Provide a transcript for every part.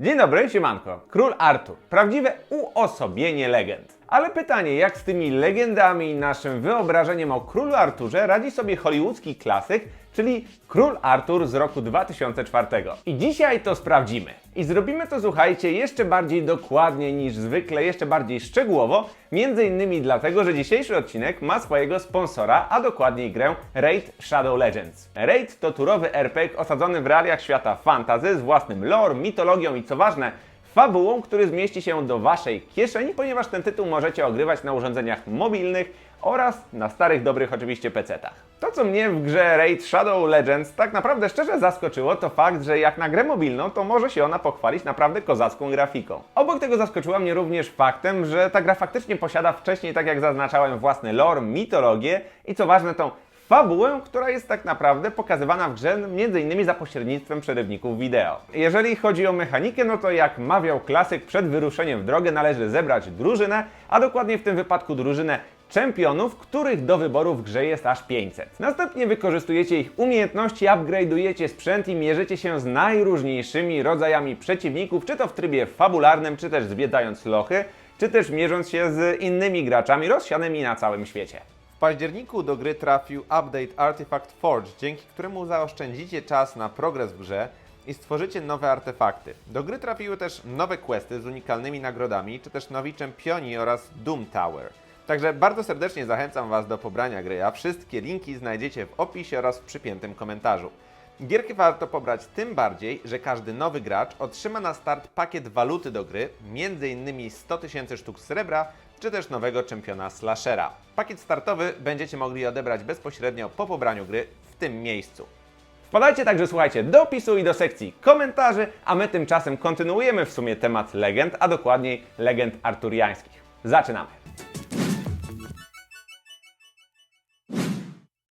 Dzień dobry, siemanko. Król Artur. Prawdziwe uosobienie legend. Ale pytanie, jak z tymi legendami i naszym wyobrażeniem o królu Arturze radzi sobie hollywoodzki klasyk, czyli Król Artur z roku 2004. I dzisiaj to sprawdzimy. I zrobimy to, słuchajcie, jeszcze bardziej dokładnie niż zwykle, jeszcze bardziej szczegółowo, między innymi dlatego, że dzisiejszy odcinek ma swojego sponsora, a dokładniej grę Raid Shadow Legends. Raid to turowy RPG osadzony w realiach świata fantasy z własnym lore, mitologią i co ważne, fabułą, który zmieści się do Waszej kieszeni, ponieważ ten tytuł możecie ogrywać na urządzeniach mobilnych oraz na starych, dobrych oczywiście PC-tach. To, co mnie w grze Raid Shadow Legends tak naprawdę szczerze zaskoczyło, to fakt, że jak na grę mobilną, to może się ona pochwalić naprawdę kozacką grafiką. Obok tego zaskoczyła mnie również faktem, że ta gra faktycznie posiada wcześniej, tak jak zaznaczałem, własny lore, mitologię i co ważne, tą fabułę, która jest tak naprawdę pokazywana w grze m.in. za pośrednictwem przerywników wideo. Jeżeli chodzi o mechanikę, no to jak mawiał klasyk, przed wyruszeniem w drogę należy zebrać drużynę, a dokładnie w tym wypadku drużynę czempionów, których do wyboru w grze jest aż 500. Następnie wykorzystujecie ich umiejętności, upgrade'ujecie sprzęt i mierzycie się z najróżniejszymi rodzajami przeciwników, czy to w trybie fabularnym, czy też zwiedzając lochy, czy też mierząc się z innymi graczami rozsianymi na całym świecie. W październiku do gry trafił update Artifact Forge, dzięki któremu zaoszczędzicie czas na progres w grze i stworzycie nowe artefakty. Do gry trafiły też nowe questy z unikalnymi nagrodami, czy też nowi czempioni oraz Doom Tower. Także bardzo serdecznie zachęcam Was do pobrania gry, a wszystkie linki znajdziecie w opisie oraz w przypiętym komentarzu. Gierkę warto pobrać tym bardziej, że każdy nowy gracz otrzyma na start pakiet waluty do gry, m.in. 100 tysięcy sztuk srebra, czy też nowego czempiona slashera. Pakiet startowy będziecie mogli odebrać bezpośrednio po pobraniu gry w tym miejscu. Wpadajcie także, słuchajcie, do opisu i do sekcji komentarzy, a my tymczasem kontynuujemy w sumie temat legend, a dokładniej legend arturiańskich. Zaczynamy!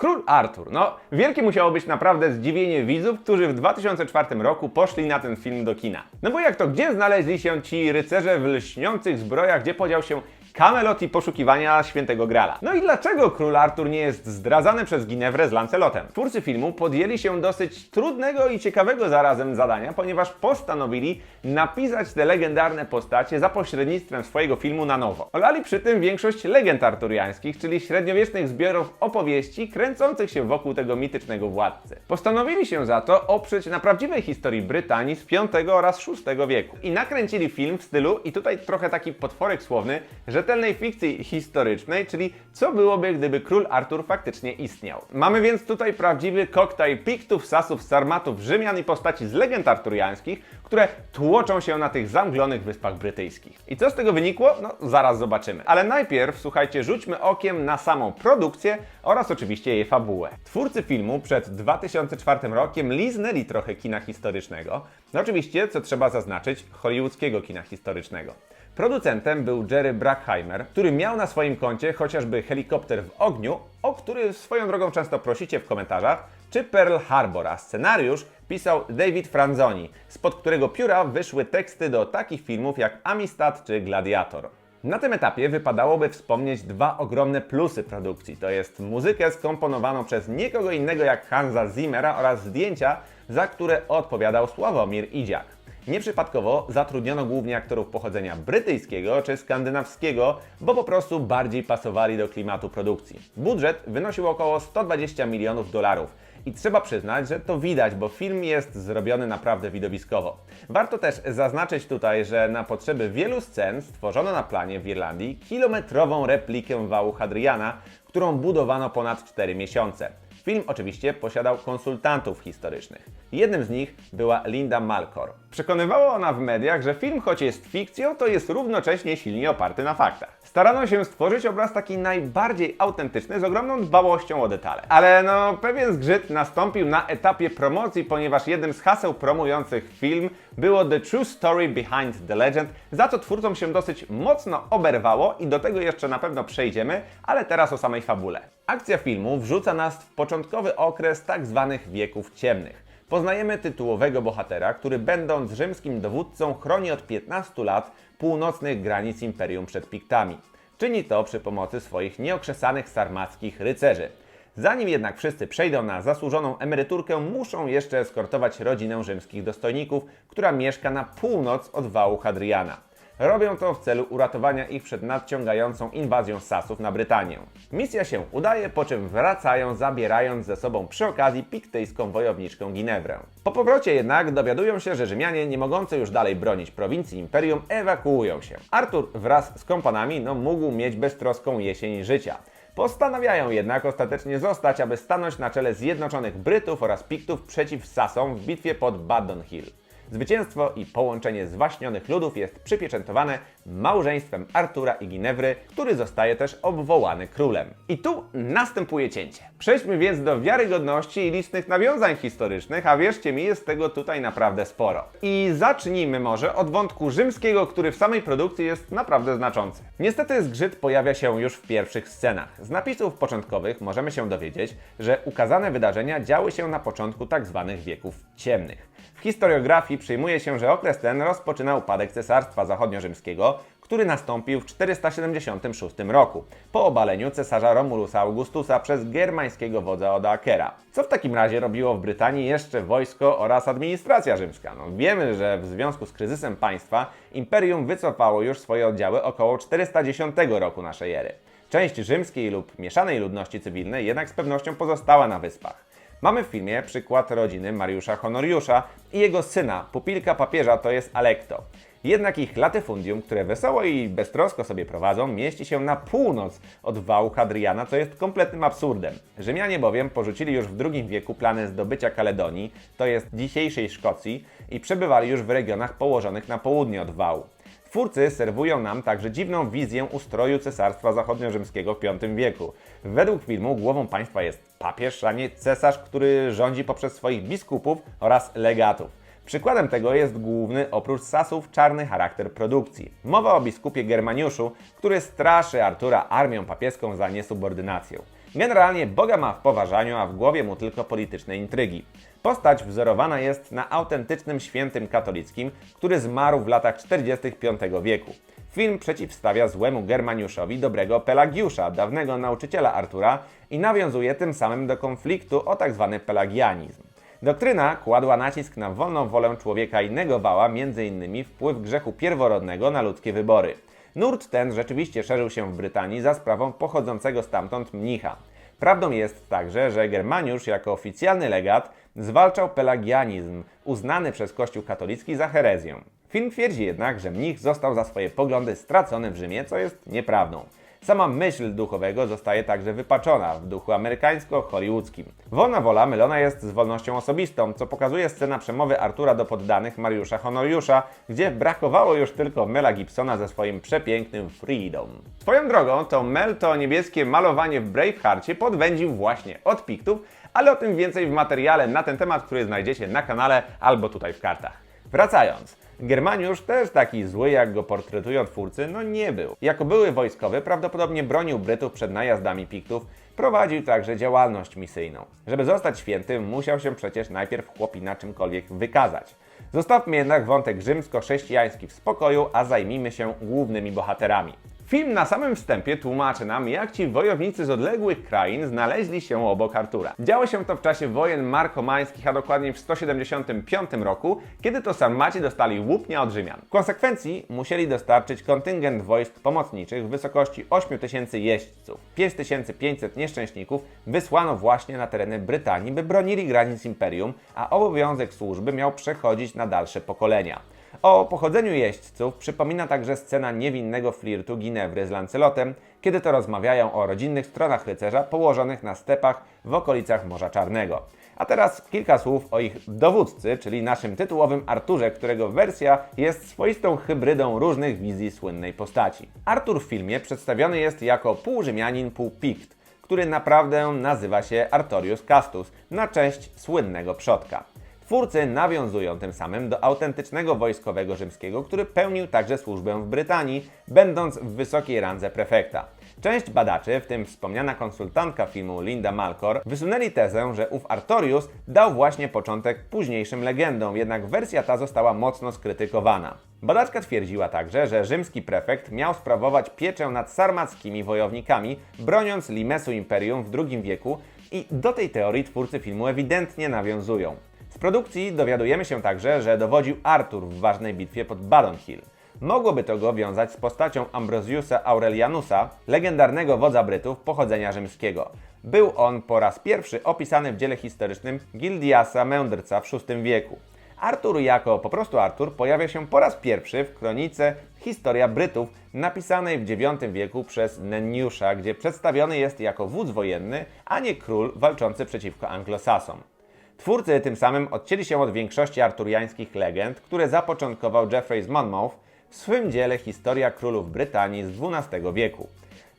Król Artur. No, wielkie musiało być naprawdę zdziwienie widzów, którzy w 2004 roku poszli na ten film do kina. No bo jak to, gdzie znaleźli się ci rycerze w lśniących zbrojach, gdzie podział się Camelot i poszukiwania świętego Grala. No i dlaczego król Artur nie jest zdradzany przez Ginewrę z Lancelotem? Twórcy filmu podjęli się dosyć trudnego i ciekawego zarazem zadania, ponieważ postanowili napisać te legendarne postacie za pośrednictwem swojego filmu na nowo. Olali przy tym większość legend arturiańskich, czyli średniowiecznych zbiorów opowieści kręcących się wokół tego mitycznego władcy. Postanowili się za to oprzeć na prawdziwej historii Brytanii z V oraz VI wieku. I nakręcili film w stylu, i tutaj trochę taki potworek słowny, rzetelnej fikcji historycznej, czyli co byłoby, gdyby król Artur faktycznie istniał. Mamy więc tutaj prawdziwy koktajl Piktów, Sasów, Sarmatów, Rzymian i postaci z legend arturiańskich, które tłoczą się na tych zamglonych wyspach brytyjskich. I co z tego wynikło? No, zaraz zobaczymy. Ale najpierw, słuchajcie, rzućmy okiem na samą produkcję oraz oczywiście jej fabułę. Twórcy filmu przed 2004 rokiem liznęli trochę kina historycznego. No oczywiście, co trzeba zaznaczyć, hollywoodzkiego kina historycznego. Producentem był Jerry Bruckheimer, który miał na swoim koncie chociażby Helikopter w ogniu, o który swoją drogą często prosicie w komentarzach, czy Pearl Harbor, a scenariusz pisał David Franzoni, spod którego pióra wyszły teksty do takich filmów jak Amistad czy Gladiator. Na tym etapie wypadałoby wspomnieć dwa ogromne plusy produkcji, to jest muzykę skomponowaną przez nikogo innego jak Hansa Zimmera oraz zdjęcia, za które odpowiadał Sławomir Idziak. Nieprzypadkowo zatrudniono głównie aktorów pochodzenia brytyjskiego czy skandynawskiego, bo po prostu bardziej pasowali do klimatu produkcji. Budżet wynosił około 120 milionów dolarów. I trzeba przyznać, że to widać, bo film jest zrobiony naprawdę widowiskowo. Warto też zaznaczyć tutaj, że na potrzeby wielu scen stworzono na planie w Irlandii kilometrową replikę wału Hadriana, którą budowano ponad 4 miesiące. Film oczywiście posiadał konsultantów historycznych. Jednym z nich była Linda Malcor. Przekonywała ona w mediach, że film, choć jest fikcją, to jest równocześnie silnie oparty na faktach. Starano się stworzyć obraz taki najbardziej autentyczny, z ogromną dbałością o detale. Ale no, pewien zgrzyt nastąpił na etapie promocji, ponieważ jednym z haseł promujących film było The True Story Behind the Legend, za co twórcom się dosyć mocno oberwało i do tego jeszcze na pewno przejdziemy, ale teraz o samej fabule. Akcja filmu wrzuca nas w początkowy okres tak zwanych wieków ciemnych. Poznajemy tytułowego bohatera, który będąc rzymskim dowódcą chroni od 15 lat północnych granic imperium przed Piktami. Czyni to przy pomocy swoich nieokrzesanych sarmackich rycerzy. Zanim jednak wszyscy przejdą na zasłużoną emeryturkę, muszą jeszcze eskortować rodzinę rzymskich dostojników, która mieszka na północ od wału Hadriana. Robią to w celu uratowania ich przed nadciągającą inwazją Sasów na Brytanię. Misja się udaje, po czym wracają, zabierając ze sobą przy okazji piktyjską wojowniczkę Ginewrę. Po powrocie jednak dowiadują się, że Rzymianie, nie mogący już dalej bronić prowincji imperium, ewakuują się. Artur wraz z kompanami no, mógł mieć beztroską jesień życia. Postanawiają jednak ostatecznie zostać, aby stanąć na czele zjednoczonych Brytów oraz Piktów przeciw Sasom w bitwie pod Baddon Hill. Zwycięstwo i połączenie zwaśnionych ludów jest przypieczętowane małżeństwem Artura i Ginewry, który zostaje też obwołany królem. I tu następuje cięcie. Przejdźmy więc do wiarygodności i licznych nawiązań historycznych, a wierzcie mi, jest tego tutaj naprawdę sporo. I zacznijmy może od wątku rzymskiego, który w samej produkcji jest naprawdę znaczący. Niestety zgrzyt pojawia się już w pierwszych scenach. Z napisów początkowych możemy się dowiedzieć, że ukazane wydarzenia działy się na początku tzw. wieków ciemnych. W historiografii przyjmuje się, że okres ten rozpoczyna upadek Cesarstwa Zachodnio-Rzymskiego, który nastąpił w 476 roku, po obaleniu cesarza Romulusa Augustusa przez germańskiego wodza Odoakera. Co w takim razie robiło w Brytanii jeszcze wojsko oraz administracja rzymska? No, wiemy, że w związku z kryzysem państwa imperium wycofało już swoje oddziały około 410 roku naszej ery. Część rzymskiej lub mieszanej ludności cywilnej jednak z pewnością pozostała na wyspach. Mamy w filmie przykład rodziny Mariusza Honoriusza i jego syna, pupilka papieża, to jest Alekto. Jednak ich latyfundium, które wesoło i beztrosko sobie prowadzą, mieści się na północ od wału Hadriana, co jest kompletnym absurdem. Rzymianie bowiem porzucili już w II wieku plany zdobycia Kaledonii, to jest dzisiejszej Szkocji, i przebywali już w regionach położonych na południe od wału. Twórcy serwują nam także dziwną wizję ustroju Cesarstwa Zachodnio-Rzymskiego w V wieku. Według filmu głową państwa jest papież, a nie cesarz, który rządzi poprzez swoich biskupów oraz legatów. Przykładem tego jest główny, oprócz Sasów, czarny charakter produkcji. Mowa o biskupie Germaniuszu, który straszy Artura armią papieską za niesubordynację. Generalnie Boga ma w poważaniu, a w głowie mu tylko polityczne intrygi. Postać wzorowana jest na autentycznym świętym katolickim, który zmarł w latach 45 wieku. Film przeciwstawia złemu Germaniuszowi dobrego Pelagiusza, dawnego nauczyciela Artura i nawiązuje tym samym do konfliktu o tzw. pelagianizm. Doktryna kładła nacisk na wolną wolę człowieka i negowała m.in. wpływ grzechu pierworodnego na ludzkie wybory. Nurt ten rzeczywiście szerzył się w Brytanii za sprawą pochodzącego stamtąd mnicha. Prawdą jest także, że Germaniusz jako oficjalny legat zwalczał pelagianizm, uznany przez Kościół katolicki za herezję. Film twierdzi jednak, że mnich został za swoje poglądy stracony w Rzymie, co jest nieprawdą. Sama myśl duchowego zostaje także wypaczona w duchu amerykańsko-hollywoodzkim. Wolna wola mylona jest z wolnością osobistą, co pokazuje scena przemowy Artura do poddanych Mariusza Honoriusza, gdzie brakowało już tylko Mela Gibsona ze swoim przepięknym Freedom. Swoją drogą, to Mel to niebieskie malowanie w Braveheartie podwędził właśnie od Piktów, ale o tym więcej w materiale na ten temat, który znajdziecie na kanale albo tutaj w kartach. Wracając. Germaniusz też taki zły, jak go portretują twórcy, no nie był. Jako były wojskowy prawdopodobnie bronił Brytów przed najazdami Piktów, prowadził także działalność misyjną. Żeby zostać świętym, musiał się przecież najpierw chłopina czymkolwiek wykazać. Zostawmy jednak wątek rzymsko-chrześcijański w spokoju, a zajmijmy się głównymi bohaterami. Film na samym wstępie tłumaczy nam, jak ci wojownicy z odległych krain znaleźli się obok Artura. Działo się to w czasie wojen markomańskich, a dokładniej w 175 roku, kiedy to Sarmaci dostali łupnia od Rzymian. W konsekwencji musieli dostarczyć kontyngent wojsk pomocniczych w wysokości 8000 jeźdźców. 5500 nieszczęśników wysłano właśnie na tereny Brytanii, by bronili granic imperium, a obowiązek służby miał przechodzić na dalsze pokolenia. O pochodzeniu jeźdźców przypomina także scena niewinnego flirtu Ginewry z Lancelotem, kiedy to rozmawiają o rodzinnych stronach rycerza położonych na stepach w okolicach Morza Czarnego. A teraz kilka słów o ich dowódcy, czyli naszym tytułowym Arturze, którego wersja jest swoistą hybrydą różnych wizji słynnej postaci. Artur w filmie przedstawiony jest jako pół Rzymianin, pół Pikt, który naprawdę nazywa się Artorius Castus, na cześć słynnego przodka. Twórcy nawiązują tym samym do autentycznego wojskowego rzymskiego, który pełnił także służbę w Brytanii, będąc w wysokiej randze prefekta. Część badaczy, w tym wspomniana konsultantka filmu Linda Malcor, wysunęli tezę, że ów Artorius dał właśnie początek późniejszym legendom, jednak wersja ta została mocno skrytykowana. Badaczka twierdziła także, że rzymski prefekt miał sprawować pieczę nad sarmackimi wojownikami, broniąc limesu imperium w II wieku, I do tej teorii twórcy filmu ewidentnie nawiązują. Produkcji dowiadujemy się także, że dowodził Artur w ważnej bitwie pod Baron Hill. Mogłoby to go wiązać z postacią Ambrosiusa Aurelianusa, legendarnego wodza Brytów pochodzenia rzymskiego. Był on po raz pierwszy opisany w dziele historycznym Gildiasa Mędrca w VI wieku. Artur jako po prostu Artur pojawia się po raz pierwszy w kronice Historia Brytów, napisanej w IX wieku przez Nenniusza, gdzie przedstawiony jest jako wódz wojenny, a nie król walczący przeciwko Anglosasom. Twórcy tym samym odcięli się od większości arturiańskich legend, które zapoczątkował Geoffrey z Monmouth w swym dziele Historia Królów Brytanii z XII wieku.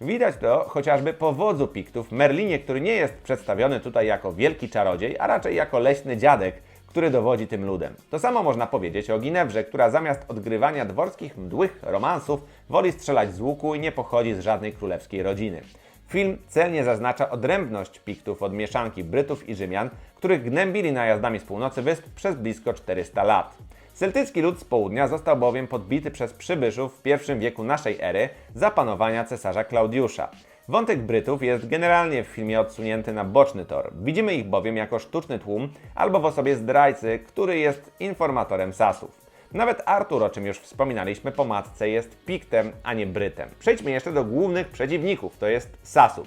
Widać to chociażby po wodzu Piktów, Merlinie, który nie jest przedstawiony tutaj jako wielki czarodziej, a raczej jako leśny dziadek, który dowodzi tym ludem. To samo można powiedzieć o Ginewrze, która zamiast odgrywania dworskich mdłych romansów woli strzelać z łuku i nie pochodzi z żadnej królewskiej rodziny. Film celnie zaznacza odrębność Piktów od mieszanki Brytów i Rzymian, których gnębili najazdami z północy wysp przez blisko 400 lat. Celtycki lud z południa został bowiem podbity przez przybyszów w I wieku naszej ery za panowania cesarza Klaudiusza. Wątek Brytów jest generalnie w filmie odsunięty na boczny tor. Widzimy ich bowiem jako sztuczny tłum albo w osobie zdrajcy, który jest informatorem Sasów. Nawet Artur, o czym już wspominaliśmy po matce, jest Piktem, a nie Brytem. Przejdźmy jeszcze do głównych przeciwników, to jest Sasów.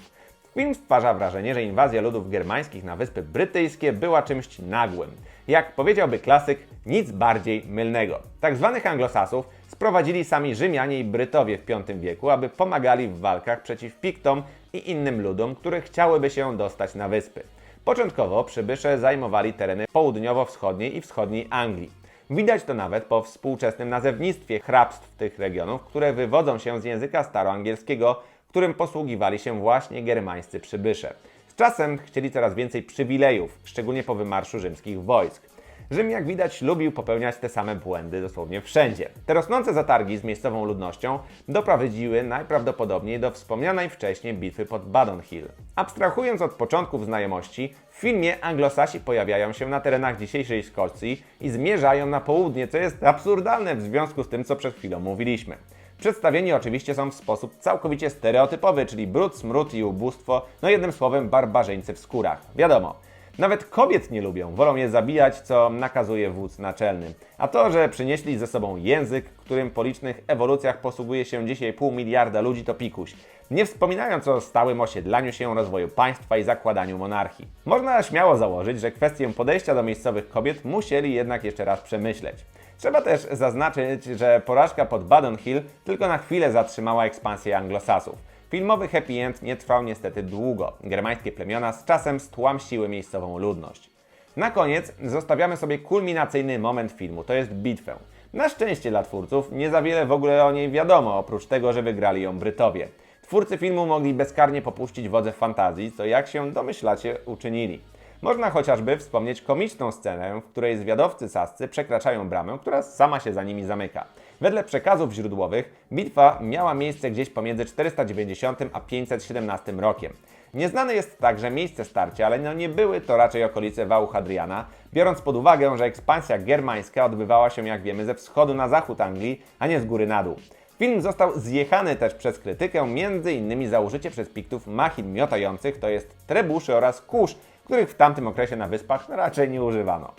Film stwarza wrażenie, że inwazja ludów germańskich na Wyspy Brytyjskie była czymś nagłym. Jak powiedziałby klasyk, nic bardziej mylnego. Tak zwanych anglosasów sprowadzili sami Rzymianie i Brytowie w V wieku, aby pomagali w walkach przeciw Piktom i innym ludom, które chciałyby się dostać na wyspy. Początkowo przybysze zajmowali tereny południowo-wschodniej i wschodniej Anglii. Widać to nawet po współczesnym nazewnictwie hrabstw tych regionów, które wywodzą się z języka staroangielskiego, którym posługiwali się właśnie germańscy przybysze. Z czasem chcieli coraz więcej przywilejów, szczególnie po wymarszu rzymskich wojsk. Rzym, jak widać, lubił popełniać te same błędy dosłownie wszędzie. Te rosnące zatargi z miejscową ludnością doprowadziły najprawdopodobniej do wspomnianej wcześniej bitwy pod Badon Hill. Abstrahując od początków znajomości, w filmie anglosasi pojawiają się na terenach dzisiejszej Szkocji i zmierzają na południe, co jest absurdalne w związku z tym, co przed chwilą mówiliśmy. Przedstawieni oczywiście są w sposób całkowicie stereotypowy, czyli brud, smród i ubóstwo, no jednym słowem barbarzyńcy w skórach. Wiadomo, nawet kobiet nie lubią, wolą je zabijać, co nakazuje wódz naczelny. A to, że przynieśli ze sobą język, którym po licznych ewolucjach posługuje się dzisiaj pół miliarda ludzi, to pikuś. Nie wspominając o stałym osiedlaniu się, rozwoju państwa i zakładaniu monarchii. Można śmiało założyć, że kwestię podejścia do miejscowych kobiet musieli jednak jeszcze raz przemyśleć. Trzeba też zaznaczyć, że porażka pod Badon Hill tylko na chwilę zatrzymała ekspansję anglosasów. Filmowy happy end nie trwał niestety długo. Germańskie plemiona z czasem stłamsiły miejscową ludność. Na koniec zostawiamy sobie kulminacyjny moment filmu, to jest bitwę. Na szczęście dla twórców nie za wiele w ogóle o niej wiadomo, oprócz tego, że wygrali ją Brytowie. Twórcy filmu mogli bezkarnie popuścić wodze fantazji, co jak się domyślacie uczynili. Można chociażby wspomnieć komiczną scenę, w której zwiadowcy sascy przekraczają bramę, która sama się za nimi zamyka. Wedle przekazów źródłowych bitwa miała miejsce gdzieś pomiędzy 490 a 517 rokiem. Nieznane jest także miejsce starcia, ale no nie były to raczej okolice wału Hadriana, biorąc pod uwagę, że ekspansja germańska odbywała się, jak wiemy, ze wschodu na zachód Anglii, a nie z góry na dół. Film został zjechany też przez krytykę, innymi za użycie przez Piktów machin miotających, to jest trebuszy oraz kurz, których w tamtym okresie na wyspach raczej nie używano.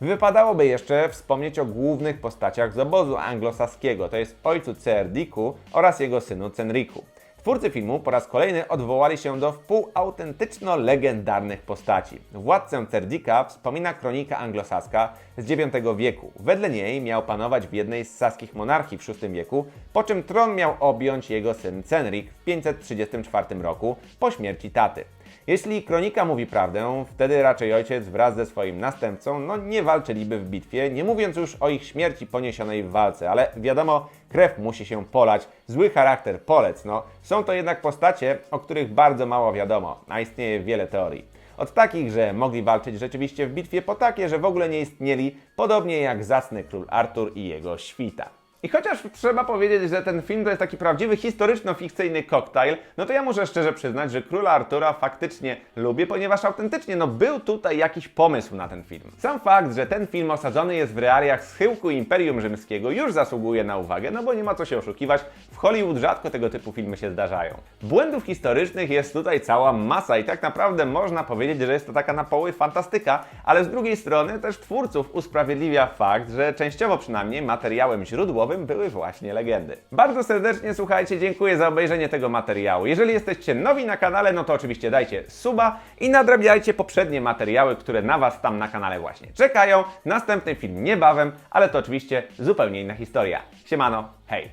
Wypadałoby jeszcze wspomnieć o głównych postaciach z obozu anglosaskiego, to jest ojcu Cerdiku oraz jego synu Cenriku. Twórcy filmu po raz kolejny odwołali się do wpółautentyczno-legendarnych postaci. Władcę Cerdika wspomina kronika anglosaska z IX wieku. Wedle niej miał panować w jednej z saskich monarchii w VI wieku, po czym tron miał objąć jego syn Cenrik w 534 roku po śmierci taty. Jeśli kronika mówi prawdę, wtedy raczej ojciec wraz ze swoim następcą no nie walczyliby w bitwie, nie mówiąc już o ich śmierci poniesionej w walce, ale wiadomo, krew musi się polać, zły charakter polec, no. Są to jednak postacie, o których bardzo mało wiadomo, a istnieje wiele teorii. Od takich, że mogli walczyć rzeczywiście w bitwie, po takie, że w ogóle nie istnieli, podobnie jak zacny król Artur i jego świta. I chociaż trzeba powiedzieć, że ten film to jest taki prawdziwy historyczno-fikcyjny koktajl, no to ja muszę szczerze przyznać, że Króla Artura faktycznie lubię, ponieważ autentycznie no był tutaj jakiś pomysł na ten film. Sam fakt, że ten film osadzony jest w realiach schyłku Imperium Rzymskiego już zasługuje na uwagę, no bo nie ma co się oszukiwać, w Hollywood rzadko tego typu filmy się zdarzają. Błędów historycznych jest tutaj cała masa i tak naprawdę można powiedzieć, że jest to taka na poły fantastyka, ale z drugiej strony też twórców usprawiedliwia fakt, że częściowo przynajmniej materiałem źródłowym były właśnie legendy. Bardzo serdecznie słuchajcie, dziękuję za obejrzenie tego materiału. Jeżeli jesteście nowi na kanale, no to oczywiście dajcie suba i nadrabiajcie poprzednie materiały, które na Was tam na kanale właśnie czekają. Następny film niebawem, ale to oczywiście zupełnie inna historia. Siemano, hej!